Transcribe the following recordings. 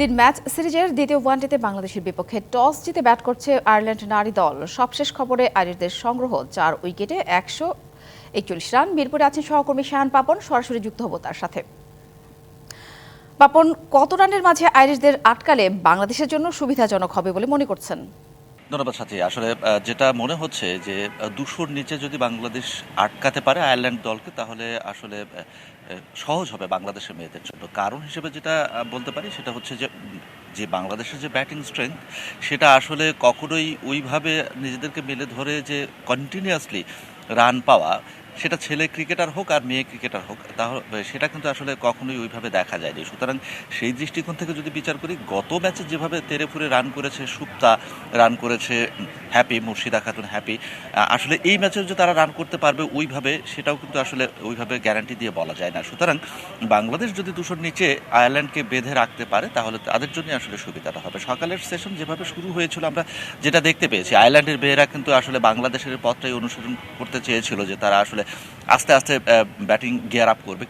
তিন ম্যাচ সিরিজের দ্বিতীয় ওয়ানডেতে বাংলাদেশের বিপক্ষে টস জিতে ব্যাট করছে আয়ারল্যান্ড নারী দল। সবশেষ খবরে আইরিশদের সংগ্রহ, চার উইকেটে একশো একচল্লিশ রান। মিরপুরে আছেন সহকর্মী শাহান পাপন, সরাসরি যুক্ত হব তার সাথে। পাপন, কত রানের মাঝে আইরিশদের আটকালে বাংলাদেশের জন্য সুবিধাজনক হবে বলে মনে করছেন? ধন্যবাদ সাথী। আসলে যেটা মনে হচ্ছে যে দুশোর নিচে যদি বাংলাদেশ আটকাতে পারে আয়ারল্যান্ড দলকে, তাহলে আসলে সহজ হবে বাংলাদেশের মেয়েদের জন্য। কারণ হিসেবে যেটা বলতে পারি সেটা হচ্ছে যে যে বাংলাদেশের যে ব্যাটিং স্ট্রেংথ, সেটা আসলে কখনোই ওইভাবে নিজেদেরকে মেলে ধরে যে কন্টিনিউয়াসলি রান পাওয়া, সেটা ছেলে ক্রিকেটার হোক আর মেয়ে ক্রিকেটার হোক, তাহলে, সেটা কিন্তু আসলে কখনোই ওইভাবে দেখা যায়নি। সুতরাং সেই দৃষ্টিকোণ থেকে যদি বিচার করি, গত ম্যাচে যেভাবে তেরে ফুরে রান করেছে সুপ্তা রান করেছে হ্যাপি মুর্শিদা খাতুন হ্যাপি আসলে এই ম্যাচেও যে তারা রান করতে পারবে ওইভাবে সেটাও কিন্তু আসলে ওইভাবে গ্যারান্টি দিয়ে বলা যায় না সুতরাং বাংলাদেশ যদি দুশোর নিচে আয়ারল্যান্ডকে বেঁধে রাখতে পারে তাহলে তাদের জন্য আসলে সুবিধাটা হবে সকালের সেশন যেভাবে শুরু হয়েছিল আমরা যেটা দেখতে পেয়েছি আয়ারল্যান্ডের মেয়েরা কিন্তু আসলে বাংলাদেশের পথটাই অনুসরণ করতে চেয়েছিল যে তারা আসলে আস্তে আস্তে ব্যাটিং গিয়ার আপ করবে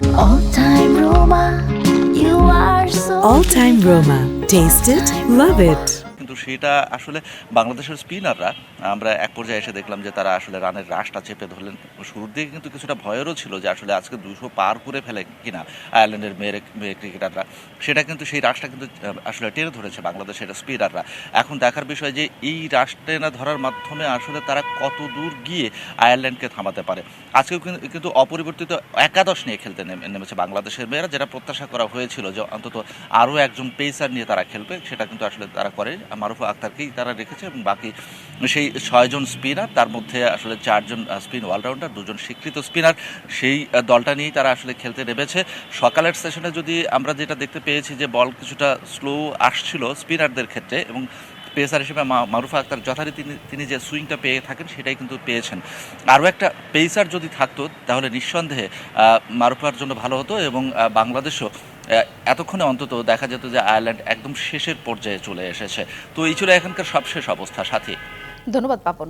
All time Roma. Taste it, love it. কিন্তু সেটা আসলে বাংলাদেশের স্পিনাররা আমরা এক পর্যায়ে এসে দেখলাম যে তারা আসলে রানের রাশটা চেপে ধরলেন। শুরুর দিকে কিন্তু কিছুটা ভয়েরও ছিল যে আসলে আজকে দুশো পার করে ফেলে কিনা আয়ারল্যান্ডের মেয়ে মেয়ে ক্রিকেটাররা সেটা কিন্তু সেই রাশটা কিন্তু আসলে টেনে ধরেছে বাংলাদেশের স্পিনাররা এখন দেখার বিষয় যে এই রাশ টেনে ধরার মাধ্যমে আসলে তারা কত দূর গিয়ে আয়ারল্যান্ডকে থামাতে পারে। আজকেও কিন্তু- কিন্তু অপরিবর্তিত একাদশ নিয়ে খেলতে নেমে- নেমেছে বাংলাদেশের মেয়েরা, যেটা প্রত্যাশা করা হয়েছিল যে অন্তত আরও একজন পেসার নিয়ে তারা খেলবে, সেটা কিন্তু আসলে তারা করে মারুফা আক্তারকেই তারা রেখেছে এবং বাকি সেই ছয়জন স্পিনার, তার মধ্যে আসলে চারজন স্পিন অলরাউন্ডার, দুজন স্বীকৃত স্পিনার। সেই দলটা নিয়েই তারা আসলে খেলতে নেমেছে। সকালের সেশনে যদি আমরা যেটা দেখতে পেয়েছি যে বল কিছুটা স্লো আসছিল স্পিনারদের ক্ষেত্রে এবং পেসার হিসেবে মারুফা আক্তার যথারীতি তিনি যে সুইংটা পেয়ে থাকেন সেটাই কিন্তু পেয়েছেন। আরও একটা পেসার যদি থাকতো, তাহলে নিঃসন্দেহে মারুফার জন্য ভালো হতো এবং বাংলাদেশও এতক্ষণে অন্তত দেখা যেত যে আয়ারল্যান্ড একদম শেষের পর্যায়ে চলে এসেছে। তো এই ছিল এখানকার সবশেষ অবস্থা, সাথী। ধন্যবাদ, পাপন।